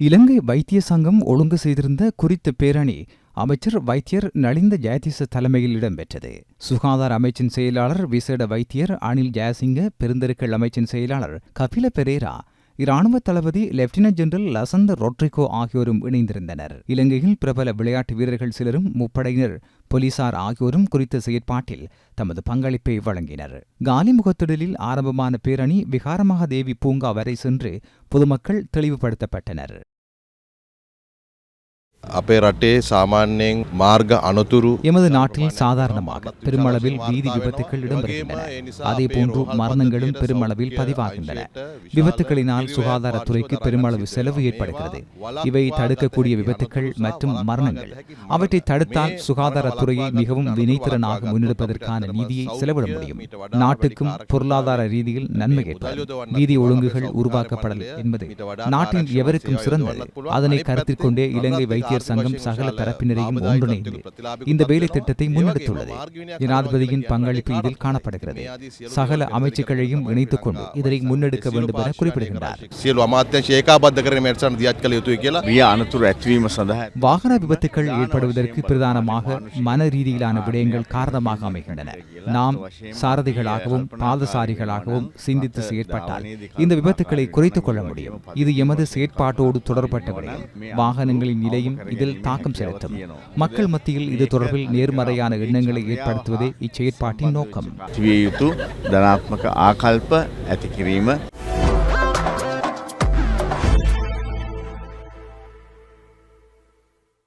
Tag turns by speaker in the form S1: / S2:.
S1: இலங்கை வைத்திய சங்கம் ஒழுங்கு செய்திருந்த குறித்த பேரணி அமைச்சர் வைத்தியர் நலிந்த ஜெயதிச தலைமையில் இடம்பெற்றது. சுகாதார அமைச்சின் செயலாளர் விசேட வைத்தியர் அனில் ஜெயசிங்க பெருந்தெருக்கள் அமைச்சின் செயலாளர் கபில பெரேரா இராணுவ தளபதி லெப்டினன்ட் ஜெனரல் லசந்த ரொட்ரிகோ ஆகியோரும் இணைந்திருந்தனர். இலங்கையில் பிரபல விளையாட்டு வீரர்கள் சிலரும் முப்படையினர் போலீசார் ஆகியோரும் குறித்த செயற்பாட்டில் தமது பங்களிப்பை வழங்கினர். காலி முகத்திடலில் ஆரம்பமான பேரணி விகாரமகாதேவி பூங்கா வரை சென்று பொதுமக்கள் தெளிவுபடுத்தப்பட்டனர்.
S2: අපේ රටේ සාමාන්‍යයෙන් මාර්ග අනතුරු
S1: எமது நாட்டில் சாதாரணமாக பெருமளவில் வீதி விபத்துகள் இடம்பெறுகின்றன அதேபோன்று மரணங்களும் பெருமளவில் பதிவாகின்றன விபத்துகளினால் சுகாதாரத்துறைக்கு பெருமளவு செலவு ஏற்படுகிறது இவை தடுக்கக்கூடிய விபத்துகள் மற்றும் மரணங்கள் அவற்றை தடுத்தால் சுகாதாரத்துறையை மிகவும் வினைத்திறனாக முன்னெடுப்பதற்கான நிதியை செலவிட முடியும் நாட்டுக்கும் பொருளாதார ரீதியில் நன்மை ஏற்படும் வீதி ஒழுங்குகள் உருவாக்கப்படல் என்பது நாட்டில் எவருக்கும் சிறந்தது அதனை கருத்தில் கொண்டே இலங்கை வாத்தியர் சங்கம் சகல தரப்பினரையும் ஒன்றிணைந்து இந்த வேலை திட்டத்தை முன்னெடுத்துள்ளது ஜனாதிபதியின் பங்களிப்பு இதில் காணப்படுகிறது சகல அமைச்சுக்களையும் இணைத்துக் கொண்டு இதனை முன்னெடுக்க வேண்டும் என குறிப்பிடுகின்றார் வாகன விபத்துகள் ஏற்படுவதற்கு பிரதானமாக மன ரீதியிலான விடயங்கள் காரணமாக அமைகின்றன நாம் சாரதிகளாகவும் பாதசாரிகளாகவும் சிந்தித்து செயற்பட்டால் இந்த விபத்துக்களை குறைத்துக் கொள்ள முடியும் இது எமது செயற்பாட்டோடு தொடர்பட்ட விடயம் வாகனங்களின் நிலையும் இதில் தாக்கம் செலுத்தும். மக்கள் மத்தியில் இது தொடர்பில் நேர்மறையான எண்ணங்களை ஏற்படுத்துவதே இச்செயற்பாட்டின் நோக்கம்.